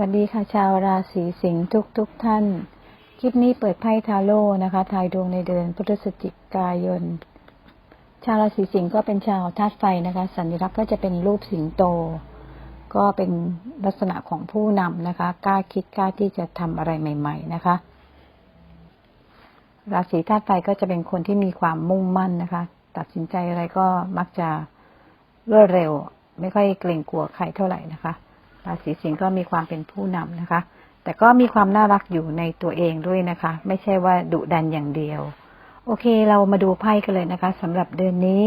วัสดีค่ะชาวราศีสิงห์ทุกทุกๆท่าน คลิปนี้เปิดไพ่ทาโร่นะคะ ทายดวงในเดือนพฤศจิกายน ชาวราศีสิงห์ก็เป็นชาวธาตุไฟนะคะ สัญลักษณ์ก็จะเป็นรูปสิงโต ก็เป็นลักษณะของผู้นำนะคะ กล้าคิดกล้าที่จะทำอะไรใหม่ ๆ นะคะ ราศีธาตุไฟก็จะเป็นคนที่มีความมุ่งมั่นนะคะ ตัดสินใจอะไรก็มักจะรวดเร็ว ไม่ค่อยเกรงกลัวใครเท่าไหร่นะคะ ราศีสิงห์ก็มีความเป็นผู้นำนะคะ แต่ก็มีความน่ารักอยู่ในตัวเองด้วยนะคะ ไม่ใช่ว่าดุดันอย่างเดียว โอเค เรามาดูไพ่กันเลยนะคะสำหรับเดือนนี้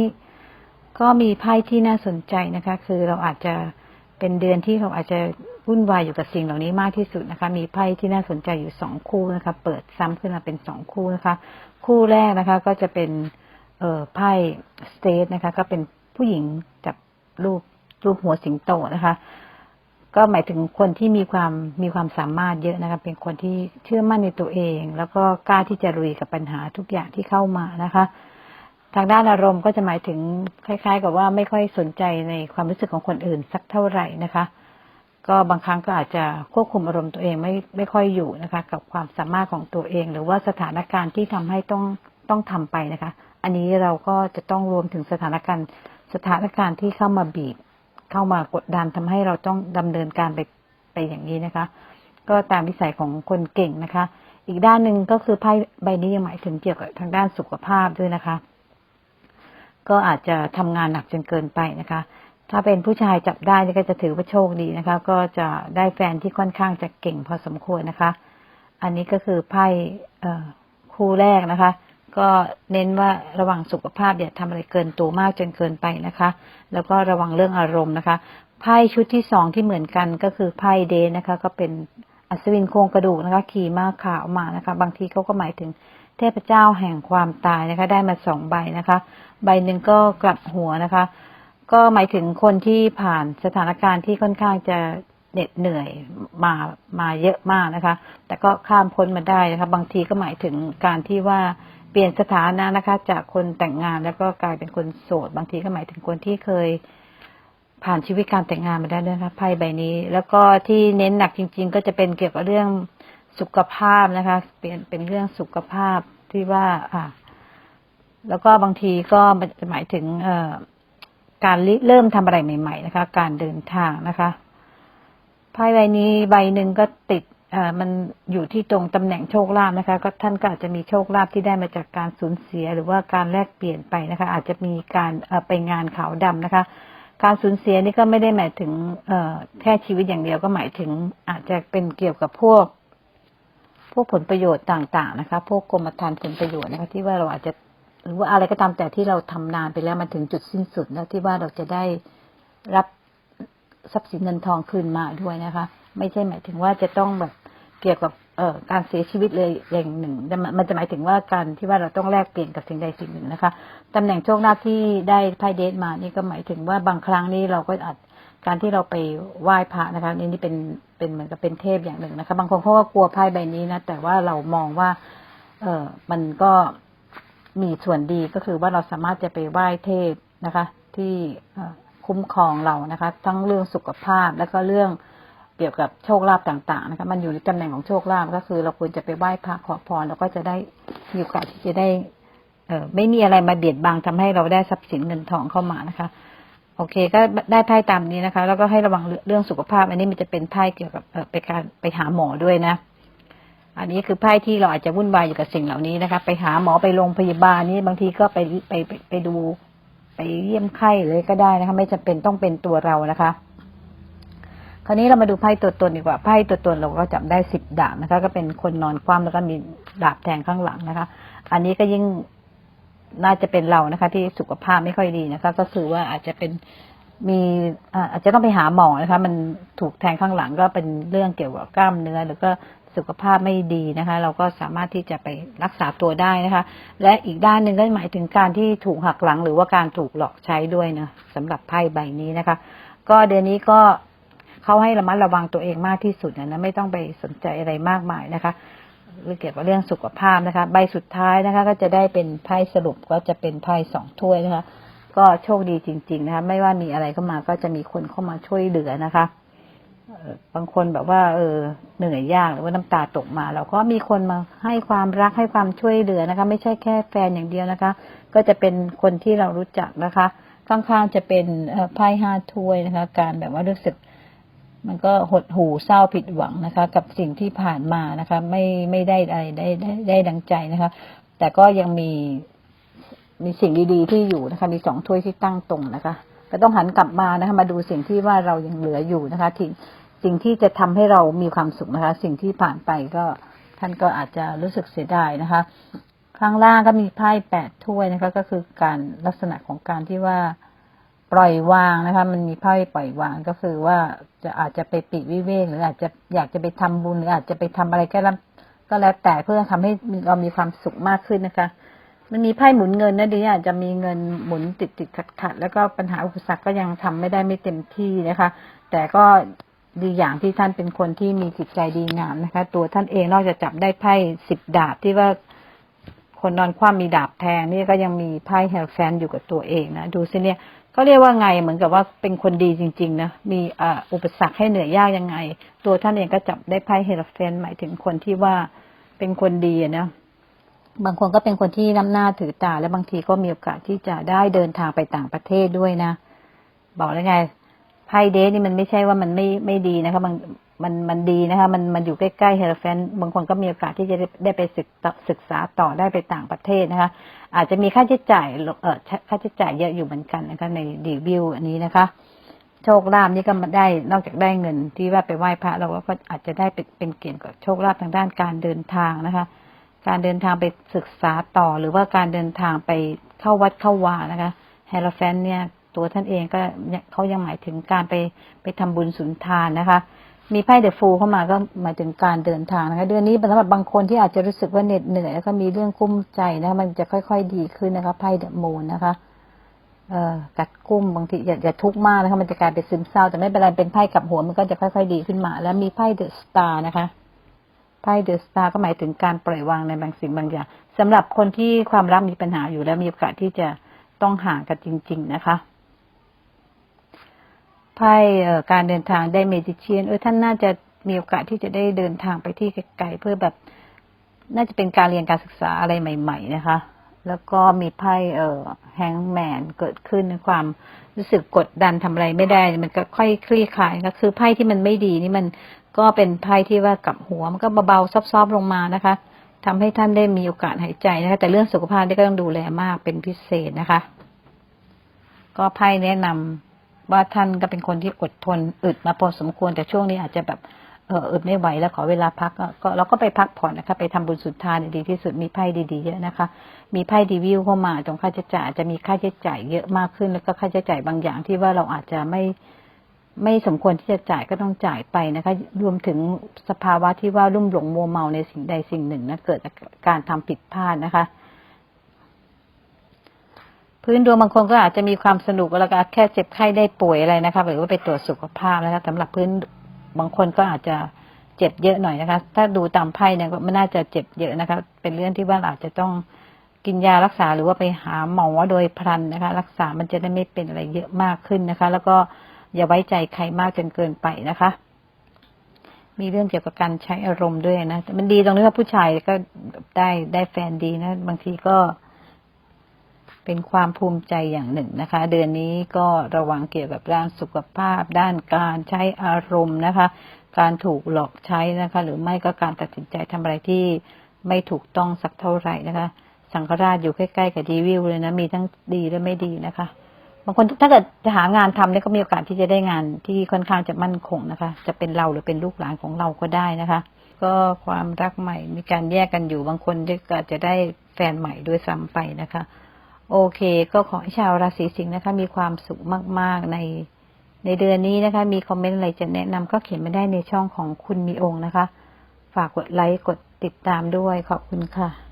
ก็มีไพ่ที่น่าสนใจนะคะ คือเราอาจจะเป็นเดือนที่เราอาจจะวุ่นวายอยู่กับสิ่งเหล่านี้มากที่สุดนะคะ มีไพ่ที่น่าสนใจอยู่สองคู่นะคะ เปิดซ้ำขึ้นมาเป็นสองคู่นะคะ คู่แรกนะคะ ก็จะเป็นเอ่อไพ่สเตทนะคะ ก็เป็นผู้หญิงจับรูปรูปหัวสิงโตนะคะ ก็หมายถึงคนที่มีความมีความสามารถเยอะนะคะเป็นคนที่เชื่อมั่นในตัวเอง แล้วก็กล้าที่จะลุยกับปัญหาทุกอย่างที่เข้ามานะคะ ทางด้านอารมณ์ก็จะหมายถึงคล้าย ๆ กับว่าไม่ค่อยสนใจในความรู้สึกของคนอื่นสักเท่าไหร่นะคะ ก็บางครั้งก็อาจจะควบคุมอารมณ์ตัวเองไม่ไม่ค่อยอยู่นะคะ กับความสามารถของตัวเอง หรือว่าสถานการณ์ที่ทำให้ต้องต้องทำไปนะคะ อันนี้เราก็จะต้องรวมถึงสถานการณ์สถานการณ์ที่เข้ามาบีบ เข้ามากดดันทำให้เราต้องดำเนินการไปไปอย่างนี้นะคะ ก็ตามวิสัยของคนเก่งนะคะ อีกด้านหนึ่งก็คือไพ่ใบนี้ยังหมายถึงเกี่ยวกับทางด้านสุขภาพด้วยนะคะ ก็อาจจะทำงานหนักจนเกินไปนะคะ ถ้าเป็นผู้ชายจับได้ก็จะถือว่าโชคดีนะคะ ก็จะได้แฟนที่ค่อนข้างจะเก่งพอสมควรนะคะ อันนี้ก็คือไพ่คู่แรกนะคะ ก็เน้นว่าระวังสุขภาพอย่าทำอะไรเกินตัวมากจนเกินไปนะคะ แล้วก็ระวังเรื่องอารมณ์นะคะ ไพ่ชุดที่สองที่เหมือนกันก็คือไพ่เดนนะคะ ก็เป็นอัศวินโครงกระดูกนะคะ ขี่ม้าขาวมานะคะ บางทีเขาก็หมายถึงเทพเจ้าแห่งความตายนะคะ ได้มาสองใบนะคะ ใบหนึ่งก็กลับหัวนะคะ ก็หมายถึงคนที่ผ่านสถานการณ์ที่ค่อนข้างจะเหน็ดเหนื่อยมามาเยอะมากนะคะ แต่ก็ข้ามพ้นมาได้นะคะ บางทีก็หมายถึงการที่ว่า เปลี่ยนสถานะนะคะ จากคนแต่งงานแล้วก็กลายเป็นคนโสด บางทีก็หมายถึงคนที่เคยผ่านชีวิตการแต่งงานมาได้ด้วยนะคะไพ่ใบนี้ แล้วก็ที่เน้นหนักจริง ๆ ก็จะเป็นเกี่ยวกับเรื่องสุขภาพนะคะ เปลี่ยนเป็นเรื่องสุขภาพที่ว่า อ่า แล้วก็บางทีก็มันจะหมายถึง เอ่อการเริ่มทำอะไรใหม่ ๆ นะคะ การเดินทางนะคะไพ่ใบนี้ใบหนึ่งก็ติด มันอยู่ที่ตรงตำแหน่งโชคลาภนะคะ ก็ท่านก็อาจจะมีโชคลาภที่ได้มาจากการสูญเสียหรือว่าการแลกเปลี่ยนไปนะคะ อาจจะมีการไปงานขาวดำนะคะ การสูญเสียนี่ก็ไม่ได้หมายถึงแค่ชีวิตอย่างเดียวก็หมายถึงอาจจะเป็นเกี่ยวกับพวก พวกผลประโยชน์ต่างๆนะคะ พวกกรมธรรม์ผลประโยชน์นะคะที่ว่าเราอาจจะหรือว่าอะไรก็ตามแต่ที่เราทำนานไปแล้วมันถึงจุดสิ้นสุดแล้วที่ว่าเราจะได้รับทรัพย์สินเงินทองคืนมาด้วยนะคะ ไม่ใช่หมายถึงว่าจะต้องแบบเกี่ยวกับเอ่อการเสียชีวิตเลยอย่างหนึ่ง มันจะหมายถึงว่าการที่ว่าเราต้องแลกเปลี่ยนกับสิ่งใดสิ่งหนึ่งนะคะตำแหน่งโชคลาภที่ได้ไพ่เดทมานี่ก็หมายถึงว่าบางครั้งนี่เราก็อาจการที่เราไปไหว้พระนะคะนี่นี่เป็นเป็นเหมือนกับเป็นเทพอย่างหนึ่งนะคะ บางคนเขาก็กลัวไพ่ใบนี้นะแต่ว่าเรามองว่า เออมันก็มีส่วนดีก็คือว่าเราสามารถจะไปไหว้เทพนะคะ ที่คุ้มครองเรานะคะ ทั้งเรื่องสุขภาพแล้วก็เรื่อง เกี่ยวกับโชคลาภต่าง ๆ นะคะ มันอยู่ในตำแหน่งของโชคลาภก็คือเราควรจะไปไหว้พระขอพรแล้วก็จะได้มีโอกาสที่จะได้เออไม่มีอะไรมาเบียดบังทำให้เราได้ทรัพย์สินเงินทองเข้ามานะคะ โอเค ก็ได้ไพ่ตามนี้นะคะ แล้วก็ให้ระวังเรื่องสุขภาพ อันนี้มันจะเป็นไพ่เกี่ยวกับเออไปการไปหาหมอด้วยนะ อันนี้คือไพ่ที่เราอาจจะวุ่นวายอยู่กับสิ่งเหล่านี้นะคะ ไปหาหมอไปโรงพยาบาลนี่บางทีก็ไปไปไปไปดูไปเยี่ยมไข้เลยก็ได้นะคะ ไม่จำเป็นต้องเป็นตัวเรานะคะ คราวนี้เรามาดูไพ่ตัวตนดีกว่าไพ่ตัวตนเราก็จับได้สิบดาบนะคะ ก็เป็นคนนอนคว่ำแล้วก็มีดาบแทงข้างหลังนะคะ อันนี้ก็ยิ่งน่าจะเป็นเรานะคะ ที่สุขภาพไม่ค่อยดีนะคะ ก็คือว่าอาจจะเป็นมีอาอาจจะต้องไปหาหมอนะคะ มันถูกแทงข้างหลังก็เป็นเรื่องเกี่ยวกับกล้ามเนื้อหรือก็สุขภาพไม่ดีนะคะ เราก็สามารถที่จะไปรักษาตัวได้นะคะ และอีกด้านหนึ่งก็หมายถึงการที่ถูกหักหลัง หรือว่าการถูกหลอกใช้ด้วยนะสำหรับไพ่ใบนี้นะคะ ก็เดือนนี้ก็ เขาให้ระมัดระวังตัวเองมากที่สุดนะไม่ต้องไปสนใจอะไรมากมายนะคะหรือเกี่ยวกับเรื่องสุขภาพนะคะ ใบสุดท้ายนะคะ ก็จะได้เป็นไพ่สรุปก็จะเป็นไพ่สองถ้วยนะคะ ก็โชคดีจริง ๆ นะคะ ไม่ว่ามีอะไรเข้ามาก็จะมีคนเข้ามาช่วยเหลือนะคะบางคนแบบว่า เออเหนื่อยยากหรือว่าน้ำตาตกมาเราก็มีคนมาให้ความรักให้ความช่วยเหลือนะคะ ไม่ใช่แค่แฟนอย่างเดียวนะคะ ก็จะเป็นคนที่เรารู้จักนะคะ ข้างๆจะเป็นไพ่ห้าถ้วยนะคะ การแบบว่ารู้สึก มันก็หดหู่เศร้าผิดหวังนะคะ กับสิ่งที่ผ่านมานะคะ ไม่ไม่ได้อะไรได้ได้ได้ดังใจนะคะ แต่ก็ยังมีมีสิ่งดีๆที่อยู่นะคะ มีสองถ้วยที่ตั้งตรงนะคะ ก็ต้องหันกลับมานะคะ มาดูสิ่งที่ว่าเรายังเหลืออยู่นะคะที่สิ่งที่จะทำให้เรามีความสุขนะคะ สิ่งที่ผ่านไปก็ท่านก็อาจจะรู้สึกเสียดายนะคะ ข้างล่างก็มีไพ่แปดถ้วยนะคะ ก็คือการลักษณะของการที่ว่า ปล่อยวางนะคะ มันมีไพ่ปล่อยวางก็คือว่าจะอาจจะไปปีกวิเวกหรืออาจจะอยากจะไปทำบุญหรืออาจจะไปทำอะไรก็แล้วก็แล้วแต่เพื่อทำให้เรามีความสุขมากขึ้นนะคะ มันมีไพ่หมุนเงินนะดีอาจจะมีเงินหมุนติดติดขัดขัดแล้วก็ปัญหาอุปสรรคก็ยังทำไม่ได้ไม่เต็มที่นะคะ แต่ก็ดีอย่างที่ท่านเป็นคนที่มีจิตใจดีงามนะคะ ตัวท่านเองนอกจากจับได้ไพ่สิบดาบที่ว่าคนนอนคว่ำมีดาบแทงนี่ก็ยังมีไพ่เฮลแฟนอยู่กับตัวเองนะ ดูสิเนี่ย ก็เรียกว่าไงเหมือนกับว่าเป็นคนดีจริง ๆ นะ มีอ,อุปสรรคให้เหนื่อยยากยังไง ตัวท่านเองก็จับได้ไพ่เฮลเฟนหมายถึงคนที่ว่าเป็นคนดีนะบางคนก็เป็นคนที่น้ำหน้าถือตา และบางทีก็มีโอกาสที่จะได้เดินทางไปต่างประเทศด้วยนะ บอกแล้วไงไพ่เดทนี่มันไม่ใช่ว่ามันไม่ไม่ดีนะคะบาง มันมันดีนะคะมันมันอยู่ใกล้ๆเฮลแฟนบางคนก็มีโอกาสที่จะได้ไปศึกศึกษาต่อได้ไปต่างประเทศนะคะ อาจจะมีค่าใช้จ่ายเออค่าใช้จ่ายเยอะอยู่เหมือนกันนะคะในรีวิวอันนี้นะคะ โชคลาภนี่ก็มาได้นอกจากได้เงินที่ว่าไปไหว้พระเราก็อาจจะได้เป็นเป็นเกี่ยวกับโชคลาภทางด้านการเดินทางนะคะ การเดินทางไปศึกษาต่อหรือว่าการเดินทางไปเข้าวัดเข้าวานะคะเฮลแฟนเนี่ยตัวท่านเองก็เนี่ยเขายังหมายถึงการไปไปทำบุญสุนทานนะคะ มีไพ่เดอะฟูเข้ามาก็หมายถึงการเดินทางนะคะ เดือนนี้สำหรับบางคนที่อาจจะรู้สึกว่าเหน็ดเหนื่อยแล้วก็มีเรื่องกุ้มใจนะคะมันจะค่อย ๆ ดีขึ้นนะคะไพ่เดอะมูนนะคะเอ่อกัดกุ้มบางทีอย่าอย่าทุกข์มากนะคะมันจะกลายเป็นซึมเศร้า แต่ไม่เป็นไรเป็นไพ่กลับหัวมันก็จะค่อย ๆ ดีขึ้นมา แล้วมีไพ่เดอะสตาร์นะคะไพ่เดอะสตาร์ก็หมายถึงการปล่อยวางในบางสิ่งบางอย่างสำหรับคนที่ความรักมีปัญหาอยู่แล้วมีโอกาสที่จะต้องห่างกันจริง ๆ นะคะ ไพ่การเดินทางได้เมดิเชียนเออท่านน่าจะมีโอกาสที่จะได้เดินทางไปที่ไกลๆเพื่อแบบ น่าจะเป็นการเรียนการศึกษาอะไรใหม่ ๆ นะคะ แล้วก็มีไพ่เอ่อแฮงแมนเกิดขึ้นในความรู้สึกกดดันทำอะไรไม่ได้ มันก็ค่อยคลี่คลายก็คือไพ่ที่มันไม่ดีนี่มันก็เป็นไพ่ที่ว่ากลับหัวมันก็เบาๆซอบๆลงมานะคะทำให้ท่านได้มีโอกาสหายใจนะคะ แต่เรื่องสุขภาพนี่ก็ต้องดูแลมากเป็นพิเศษนะคะ ก็ไพ่แนะนำ ว่าท่านก็เป็นคนที่อดทนอึดมาพอสมควร แต่ช่วงนี้อาจจะแบบเอออึดไม่ไหวแล้วขอเวลาพักก็ก็เราก็ไปพักผ่อนนะคะ ไปทำบุญสุนทานเนี่ยดีที่สุดมีไพ่ดีๆเยอะนะคะ มีไพ่ดีวิวเข้ามาตรงค่าใช้จ่ายจะมีค่าใช้จ่ายเยอะมากขึ้นแล้วก็ค่าใช้จ่ายบางอย่างที่ว่าเราอาจจะไม่ไม่สมควรที่จะจ่ายก็ต้องจ่ายไปนะคะ รวมถึงสภาวะที่ว่ารุ่มหลงมัวเมาในสิ่งใดสิ่งหนึ่งนะเกิดจากการทำผิดพลาดนะคะ พื้นดวงบางคนก็อาจจะมีความสนุกแล้วก็แค่เจ็บไข้ได้ป่วยอะไรนะคะหรือว่าไปตรวจสุขภาพนะคะสำหรับพื้นบางคนก็อาจจะเจ็บเยอะหน่อยนะคะ ถ้าดูตามไพ่เนี่ยก็ไม่น่าจะเจ็บเยอะนะคะ เป็นเรื่องที่ว่าอาจจะต้องกินยารักษาหรือว่าไปหาหมอโดยพลันนะคะ รักษามันจะได้ไม่เป็นอะไรเยอะมากขึ้นนะคะ แล้วก็อย่าไว้ใจใครมากจนเกินไปนะคะ มีเรื่องเกี่ยวกับการใช้อารมณ์ด้วยนะมันดีตรงนี้ว่าผู้ชายก็ได้ได้แฟนดีนะ บางทีก็ เป็นความภูมิใจอย่างหนึ่งนะคะ เดือนนี้ก็ระวังเกี่ยวกับด้านสุขภาพ ด้านการใช้อารมณ์นะคะ การถูกหลอกใช้นะคะ หรือไม่ก็การตัดสินใจทำอะไรที่ไม่ถูกต้องสักเท่าไหร่นะคะ สังฆราชอยู่ใกล้ๆกับดีวิวเลยนะมีทั้งดีและไม่ดีนะคะบางคนถ้าเกิดจะหางานทำเนี่ยก็มีโอกาสที่จะได้งานที่ค่อนข้างจะมั่นคงนะคะ จะเป็นเราหรือเป็นลูกหลานของเราก็ได้นะคะ ก็ความรักใหม่มีการแยกกันอยู่บางคนก็อาจจะได้แฟนใหม่ด้วยซ้ำไปนะคะ โอเค ก็ขอให้ชาวราศีสิงห์นะคะ มีความสุขมาก ๆ ในในเดือนนี้นะคะ มีคอมเมนต์อะไรจะแนะนำก็เขียนมาได้ในช่องของคุณมีองค์นะคะ ฝากกดไลค์กดติดตามด้วยขอบคุณค่ะ